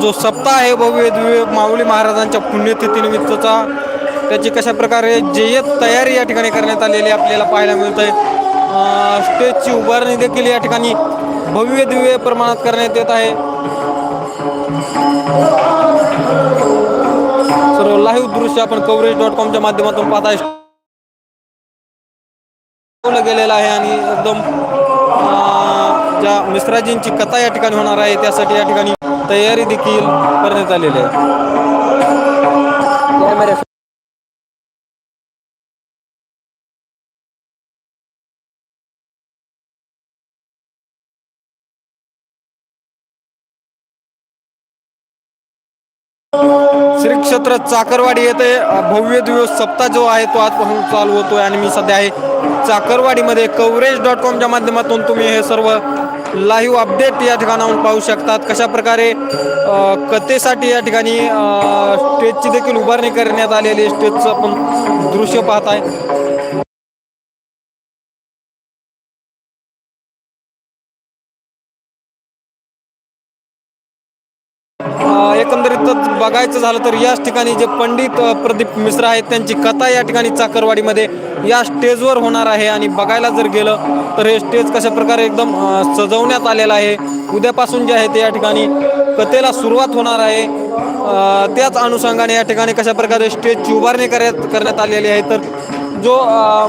जो सप्ताह आहे भव्य दिव्य माऊली महाराजांच्या पुण्यतिथीनिमित्तचा त्याची कशा प्रकारे जय्यत तयारी या ठिकाणी करण्यात आलेली आपल्याला पाहायला मिळत आहे. स्टेजची उभारणी देखील या ठिकाणी भव्य दिव्य प्रमाणात करण्यात येत आहे. सर्व लाईव्ह दृश्य आपण कव्हरेज डॉट कॉमच्या माध्यमातून पाहताय. दाखवलं गेलेलं आहे आणि एकदम ज्या मिश्राजींची कथा या ठिकाणी होणार आहे त्यासाठी या ठिकाणी तयारी देखील करण्यात आलेली आहे. श्री क्षेत्र चाकरवाडी येथे भव्य दिवस सप्ताह जो आहे तो आजपासून चालू होतोय आणि मी सध्या आहे चाकरवाडीमध्ये कव्हरेज डॉट कॉमच्या माध्यमातून तुम्ही हे सर्व लाईव्ह अपडेट या ठिकाणाहून पाहू शकतात. कशा प्रकारे अ, कथेसाठी या ठिकाणी अ, स्टेजची देखील उभारणी करण्यात आलेली आहे. स्टेजचं आपण दृश्य पाहत आहे एकंदरीतच बघायचं झालं तर याच ठिकाणी जे पंडित प्रदीप मिश्रा आहेत त्यांची कथा या ठिकाणी चाकरवाडीमध्ये या स्टेजवर होणार आहे. आणि बघायला जर गेलं तर हे स्टेज कशा प्रकारे एकदम सजवण्यात आलेलं आहे. उद्यापासून जे आहे ते या ठिकाणी कथेला सुरुवात होणार आहे. त्याच अनुषंगाने या ठिकाणी कशा प्रकारे स्टेजची उभारणी करण्यात करण्यात आलेली आहे. तर जो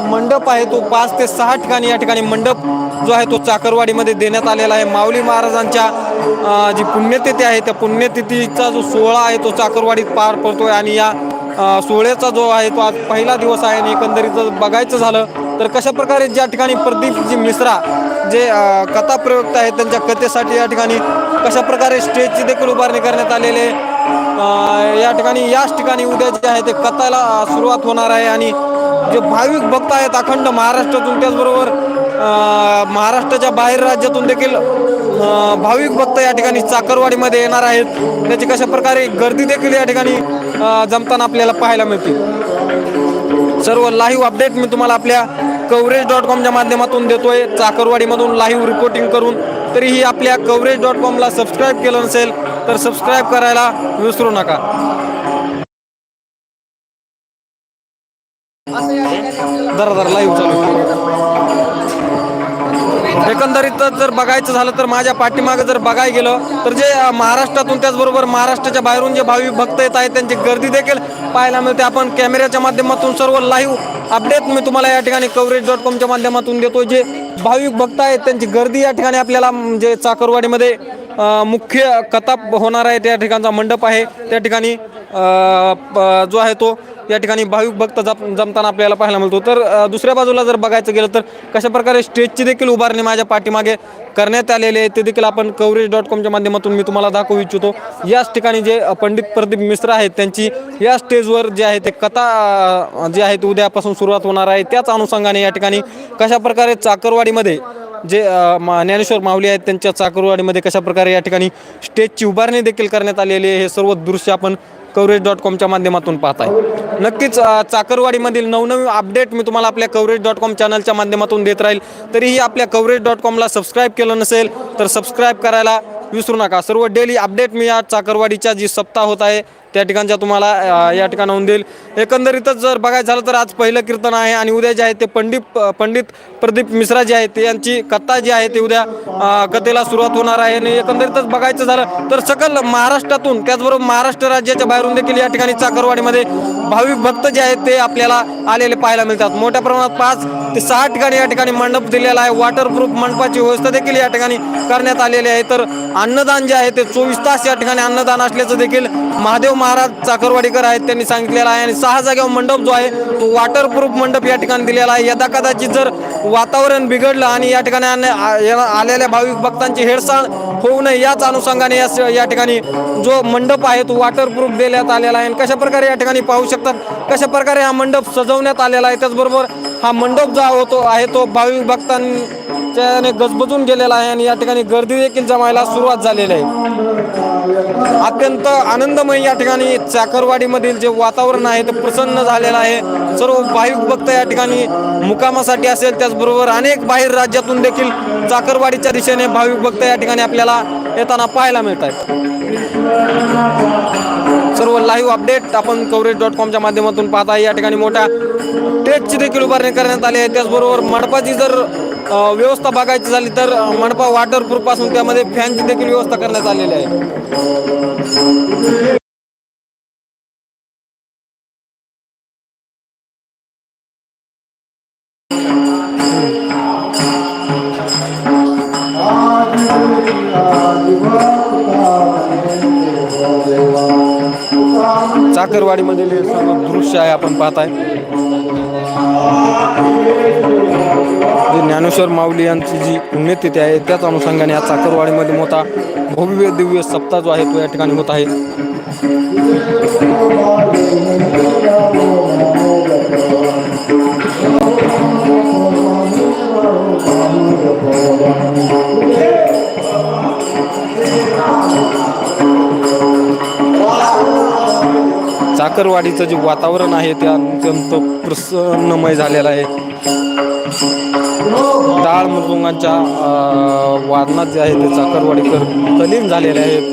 मंडप आहे तो पाच ते सहा ठिकाणी या ठिकाणी मंडप जो आहे तो चाकरवाडीमध्ये देण्यात आलेला आहे. माऊली महाराजांच्या जी पुण्यतिथी आहे त्या पुण्यतिथीचा जो सोहळा आहे तो चाकरवाडीत पार पडतोय आणि या सोहळ्याचा जो आहे तो आज पहिला दिवस आहे आणि एकंदरीत जर बघायचं झालं तर कशा प्रकारे ज्या ठिकाणी प्रदीपजी मिश्रा जे कथा प्रयोक्त आहेत त्यांच्या कथेसाठी या ठिकाणी कशा प्रकारे स्टेजची देखील उभारणी करण्यात आलेली आहे? या ठिकाणी याच ठिकाणी उद्या जे आहे ते कथाला सुरुवात होणार आहे आणि जे भाविक भक्त आहेत अखंड महाराष्ट्रातून त्याचबरोबर महाराष्ट्राच्या बाहेर राज्यातून देखील भाविक भक्त या ठिकाणी चाकरवाडीमध्ये येणार आहेत. त्याची कशा प्रकारे गर्दी देखील या ठिकाणी जमताना आपल्याला पाहायला मिळते सर्व लाईव्ह अपडेट मी तुम्हाला आपल्या कव्हरेज डॉट कॉमच्या माध्यमातून देतोय. चाकरवाडीमधून लाईव्ह रिपोर्टिंग करून तरीही आपल्या कव्हरेज डॉट कॉमला सबस्क्राईब केलं नसेल तर सबस्क्राईब करायला विसरू नका. जरा जरा लाईव्ह चालू एकंदरीत जर बघायचं झालं तर माझ्या पाठीमागे जर बघायला गेलं तर जे महाराष्ट्रातून त्याचबरोबर महाराष्ट्राच्या बाहेरून जे भाविक भक्त येत आहेत त्यांची गर्दी देखील पाहायला मिळते. आपण कॅमेऱ्याच्या माध्यमातून सर्व लाईव्ह अपडेट मी तुम्हाला या ठिकाणी कव्हरेज डॉट कॉमच्या माध्यमातून देतो जे भाविक भक्त आहेत त्यांची गर्दी या ठिकाणी आपल्याला म्हणजे चाकरवाडीमध्ये मुख्य कथा होणार आहे त्या ठिकाणचा मंडप आहे. त्या ठिकाणी जो आहे तो या ठिकाणी भाविक भक्त जप जमताना आपल्याला पाहायला मिळतो. तर दुसऱ्या बाजूला जर बघायचं गेलं तर कशा प्रकारे स्टेजची देखील उभारणी माझ्या पाठीमागे करण्यात आलेली आहे ते देखील आपण कवरेज डॉट कॉमच्या माध्यमातून मी तुम्हाला दाखवू इच्छितो. याच ठिकाणी जे पंडित प्रदीप मिश्र आहेत त्यांची या स्टेजवर जे आहे ते कथा जे जी आहे ती उद्यापासून सुरुवात होणार आहे. त्याच अनुषंगाने या ठिकाणी कशा प्रकारे चाकरवाडीमध्ये जे मा- ज्ञानेश्वर माऊली आहेत त्यांच्या चाकरवाडीमध्ये कशा प्रकारे या ठिकाणी स्टेजची उभारणी देखील करण्यात आलेली आहे हे सर्व दृश्य आपण कवरेज डॉट कॉमच्या माध्यमातून पाहत आहे नक्कीच चाकरवाडीमधील नवनवीन अपडेट मी तुम्हाला आपल्या कव्हरेज डॉट कॉम चॅनलच्या माध्यमातून देत राहील. तरीही आपल्या कव्हरेज डॉट कॉमला सबस्क्राईब केलं नसेल तर सबस्क्राईब करायला विसरू नका. सर्व डेली अपडेट मी या चाकरवाडीच्या जी सप्ताह होत आहे त्या ठिकाणच्या तुम्हाला अ, या ठिकाणाहून देईल. एकंदरीतच जर बघायचं झालं तर आज पहिलं कीर्तन आहे आणि उद्या जे आहे ते पंडित पंडित प्रदीप मिश्रा जे आहे ते यांची कथा जी आहे ते उद्या अ, कथेला सुरुवात होणार आहे. आणि एकंदरीतच बघायचं झालं तर सकल महाराष्ट्रातून त्याचबरोबर महाराष्ट्र राज्याच्या बाहेरून देखील या ठिकाणी चाकरवाडीमध्ये भाविक भक्त जे आहेत ते आपल्याला आलेले पाहायला मिळतात. मोठ्या प्रमाणात पाच ते सहा ठिकाणी या ठिकाणी मंडप दिलेला आहे. वॉटरप्रूफ मंडपाची व्यवस्था देखील या ठिकाणी करण्यात आलेली आहे. तर अन्नदान जे आहे ते चोवीस तास या ठिकाणी अन्नदान असल्याचं देखील महादेव महाराज चाकरवाडीकर आहेत त्यांनी सांगितलेलं आहे. आणि सहा जागेवर मंडप जो आहे तो वॉटरप्रूफ मंडप या ठिकाणी दिलेला आहे. यदा कदाचित जर वातावरण बिघडलं आणि या ठिकाणी या- आलेल्या भाविक भक्तांची हेळसाळ होऊ नये याच अनुषंगाने या स- या ठिकाणी जो मंडप आहे तो वॉटरप्रूफ देण्यात आलेला आहे. आणि कशा प्रकारे या ठिकाणी पाहू शकतात कशा प्रकारे हा मंडप सजवण्यात आलेला आहे त्याचबरोबर हा मंडप जो होतो आहे तो भाविक भक्तां त्याने गजबजून गेलेला आहे आणि या ठिकाणी गर्दी देखील जमायला सुरुवात झालेली आहे. अत्यंत आनंदमय या ठिकाणी चाकरवाडीमधील जे वातावरण आहे ते प्रसन्न झालेलं आहे. सर्व भाविक भक्त या ठिकाणी मुकामासाठी असेल त्याचबरोबर अनेक बाहेर राज्यातून देखील चाकरवाडीच्या दिशेने भाविक भक्त या ठिकाणी आपल्याला येताना पाहायला मिळत आहेत. सर्व लाईव्ह अपडेट आपण कवरेज डॉट कॉमच्या माध्यमातून पाहता या ठिकाणी मोठ्या टेटची देखील उभारणी करण्यात आली आहे. त्याचबरोबर मंडपाची जर व्यवस्था बघायची झाली तर मनपा मंडपा वॉटरप्रूफपासून त्यामध्ये फॅनची देखील व्यवस्था करण्यात आलेली आहे. चाकरवाडीमधील सर्व दृश्य आहे आपण पाहत आहे जे ज्ञानेश्वर माऊली यांची जी पुण्यतिथी आहे त्याच अनुषंगाने या चाकरवाडीमध्ये मोठा भव्य दिव्य सप्ताह जो आहे तो या ठिकाणी होत आहे. चाकरवाडीचं जे वातावरण आहे ते अत्यंत प्रसन्नमय झालेलं आहे. टाळ मृदुंगांच्या वादनात जे आहे ते चाकरवाडीकर तलीन झालेले आहेत.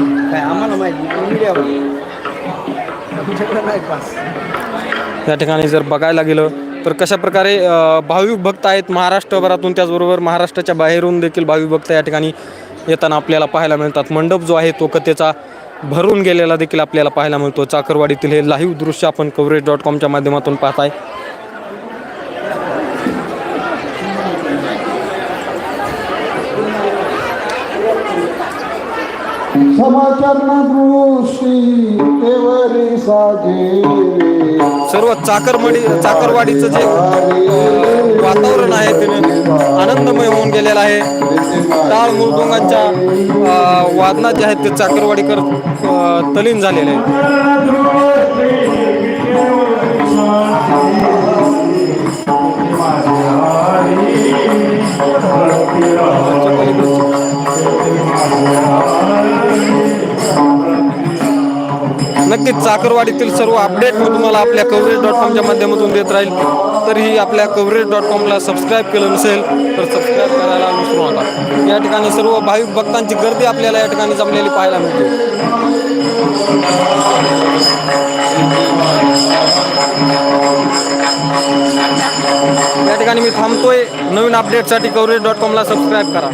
काय आम्हाला माहिती नाही पास. या ठिकाणी जर बघायला गेलं तर कशा प्रकारे भाविक भक्त आहेत महाराष्ट्रभरातून त्याचबरोबर महाराष्ट्राच्या बाहेरून देखील भाविक भक्त या ठिकाणी येताना आपल्याला पाहायला मिळतात. मंडप जो आहे तो कथेचा भरून गेलेला देखील आपल्याला पाहायला मिळतो. चाकरवाडीतील हे लाईव्ह दृश्य आपण कवरेज डॉट कॉमच्या माध्यमातून पाहत सर्व चाकरमडी चाकरवाडीचं जे वातावरण आहे ते आनंदमय होऊन गेलेलं आहे. टाळ मृदुंगांच्या वादना वादनात जे आहेत ते चाकरवाडीकर तलीन झालेले आहेत. चाकरवाडीतील सर्व अपडेट मी तुम्हाला आपल्या कव्हरेज डॉट कॉमच्या माध्यमातून देत राहील. तरीही आपल्या कवरेज डॉट कॉमला सबस्क्राईब केलं नसेल तर सबस्क्राईब करायला विसरू नका. या ठिकाणी सर्व भाविक भक्तांची गर्दी आपल्याला या ठिकाणी जमलेली पाहायला मिळते. या ठिकाणी मी थांबतोय. नवीन अपडेटसाठी कवरेज डॉट कॉमला सबस्क्राईब करा.